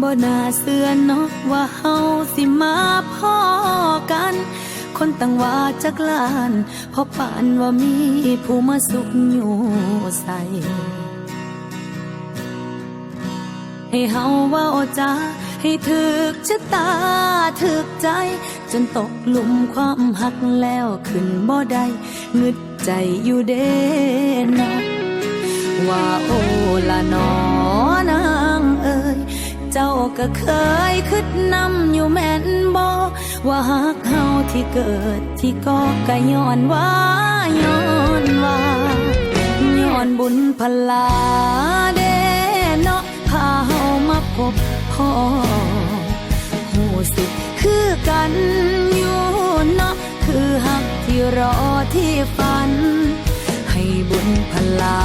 บ่น่าเสือเนาะว่าเฮาสิมาพ่อกัน คนตั้งว่าจักลานพราะปานว่ามีผู้มาสุขอยู่ใส่ให้เฮาว่าจาให้ถึกชะตาถึกใจ จนตกหลุมความหักแล้วขึ้นบ่ได้งึดใจอยู่เด้เนาะว่าโอละนอนางเอ่ย เจ้าก็เคยคิดนำอยู่แม่นบ่ว่าหักเฮาที่เกิดที่ก็กะย้อนว่าย้อนว่าย้อนบุญพลาเด้เนาะพาเฮามาพบพ่อหูสึกคือกันอยู่เนาะคือหักที่รอที่ฝัน ให้บุญพลา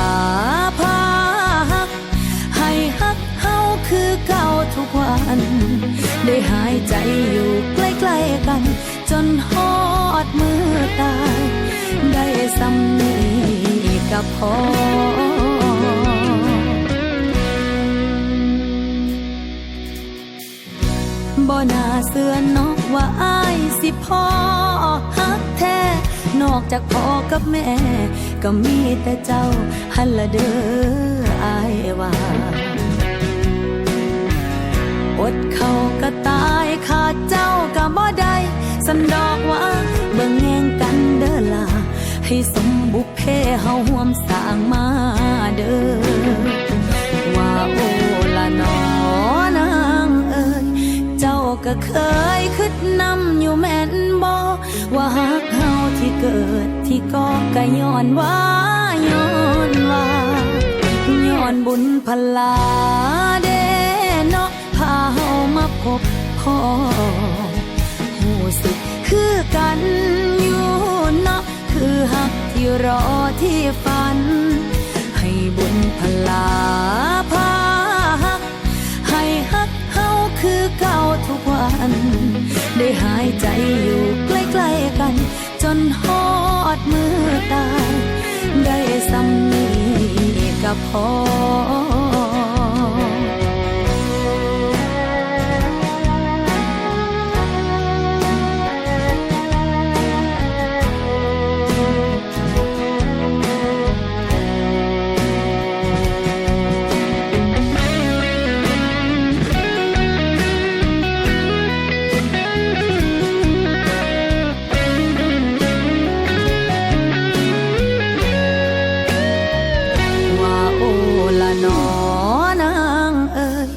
กวันได้หายใจอยู่ใกล้ๆกัน จนฮอดมือตาย ได้สำนีกับพอบ่นาเสือนนอกว่าอายสิพ่อฮักแท้ นอกจากพ่อกับแม่ ก็มีแต่เจ้า หันละเด้ออายว่า ดเขาก็ตายขาดเจ้าก็บ่ได้สันดอกว่าเบิ่งแยงกันเด้อล่ะให้สมบุพเพเฮาห่วมสร้างมาเด้อว่าโอละนอนางเอ่ยเจ้าก็เคยคิดนำอยู่แม่นบ่ว่าหักเฮาที่เกิดที่ก็กะย้อนว่าย้อนว่าย้อนบุญพลาเด พบพ่อหูสึกคือกันอยู่เนาะคือหักที่รอที่ฝัน ให้บุญพลาพาหัก ให้ฮักเฮาคือเก่าทุกวัน ได้หายใจอยู่ใกล้ๆกัน จนฮอดมือตาย ได้สำนีกับพอ ละนอนางเอ่ย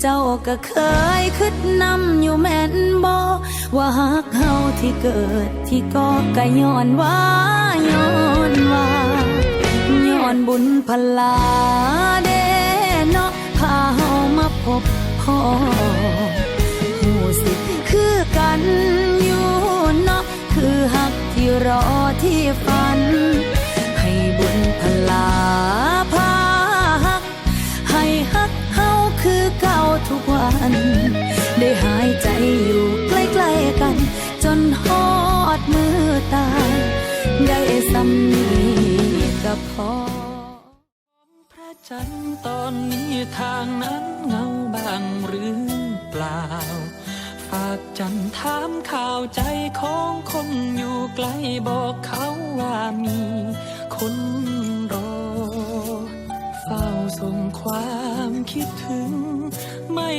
เจ้าก็เคยคิดนำอยู่แม่นบ่ว่าหักเฮาที่เกิดที่ก็กะย้อนว่าย้อนว่าย้อนบุญพลาเดเนาะพาเฮามาพบพ่อหูสิคือกันอยู่เนาะคือหักที่รอที่ฝัน ได้หายใจอยู่ใกล้ๆกัน จนฮอดมือตาย ได้สำนีกับพอพระจันทร์ตอนนี้ทางนั้นเงาบางหรือเปล่า ฝากจันทร์ถามข่าวใจของคนอยู่ไกลบอกเขาว่ามีคนรอ เฝ้าส่งความคิดถึงไม่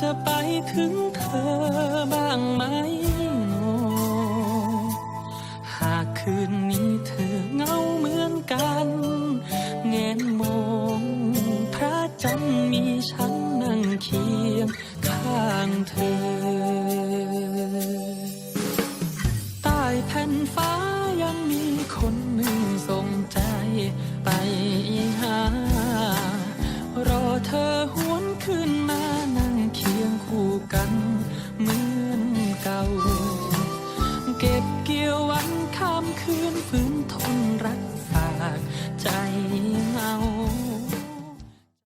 จะไปถึงเธอบ้างไหมโน หากคืนนี้เธอเงาเหมือนกันเงนมองพระจันทร์มีฉันนั่งเคียงข้างเธอ